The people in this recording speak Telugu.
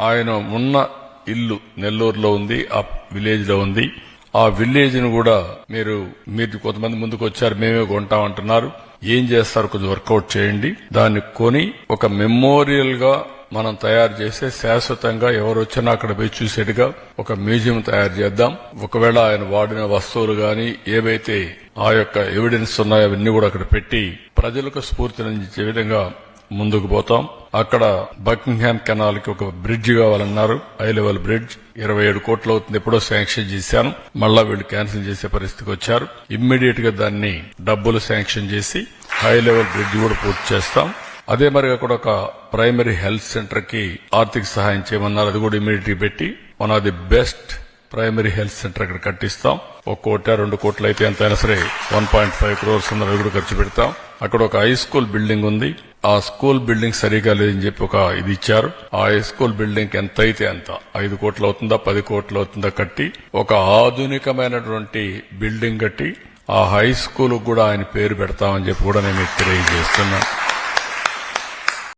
ఆయన ఉన్న ఇల్లు నెల్లూరులో ఉంది ఆ విలేజ్లో ఉంది. ఆ విలేజ్ను కూడా మీరు మీరు కొంతమంది ముందుకు వచ్చారు మేమే కొంటామంటున్నారు. ఏం చేస్తారు? కొంచెం వర్కౌట్ చేయండి. దాన్ని కొని ఒక మెమోరియల్గా మనం తయారు చేసే శాశ్వతంగా ఎవరు వచ్చినా అక్కడ పోయి చూసేట్టుగా ఒక మ్యూజియం తయారు చేద్దాం. ఒకవేళ ఆయన వాడిన వస్తువులు గాని ఏవైతే ఆ యొక్క ఎవిడెన్స్ ఉన్నాయో అవన్నీ కూడా అక్కడ పెట్టి ప్రజలకు స్ఫూర్తినిచ్చే విధంగా ముందుకు పోతాం. అక్కడ బకింగ్హామ్ కెనాల్కి ఒక బ్రిడ్జ్ కావాలన్నారు. High level bridge. ఇరవై ఏడు కోట్లు అవుతుంది. ఎప్పుడో శాంక్షన్ చేశాను. మళ్ళా వీళ్ళు క్యాన్సిల్ చేసే పరిస్థితికి వచ్చారు. ఇమ్మీడియట్గా దాన్ని డబ్బులు శాంక్షన్ చేసి హై లెవెల్ బ్రిడ్జ్ కూడా పూర్తి చేస్తాం. అదే మరి అక్కడ ఒక ప్రైమరీ హెల్త్ సెంటర్కి ఆర్థిక సహాయం చేయమన్నారు. అది కూడా ఇమ్మీడియట్ పెట్టి one of the best primary health center అక్కడ కట్టిస్తాం. ఒక కోట రెండు కోట్లు అయితే ఎంతైనా సరే వన్ పాయింట్ ఫైవ్ క్రోర్స్ ఉన్నది కూడా ఖర్చు పెడతాం. అక్కడ ఒక హై స్కూల్ బిల్డింగ్ ఉంది. ఆ స్కూల్ బిల్డింగ్ సరిగా లేదని చెప్పి ఒక ఇది ఇచ్చారు. ఆ హై స్కూల్ బిల్డింగ్ ఎంత అయితే అంత ఐదు కోట్లు అవుతుందా పది కోట్లు అవుతుందా కట్టి ఒక ఆధునికమైనటువంటి బిల్డింగ్ కట్టి ఆ హై స్కూల్ కూడా ఆయన పేరు పెడతామని చెప్పి కూడా నేను మీకు తెలియజేస్తున్నాను.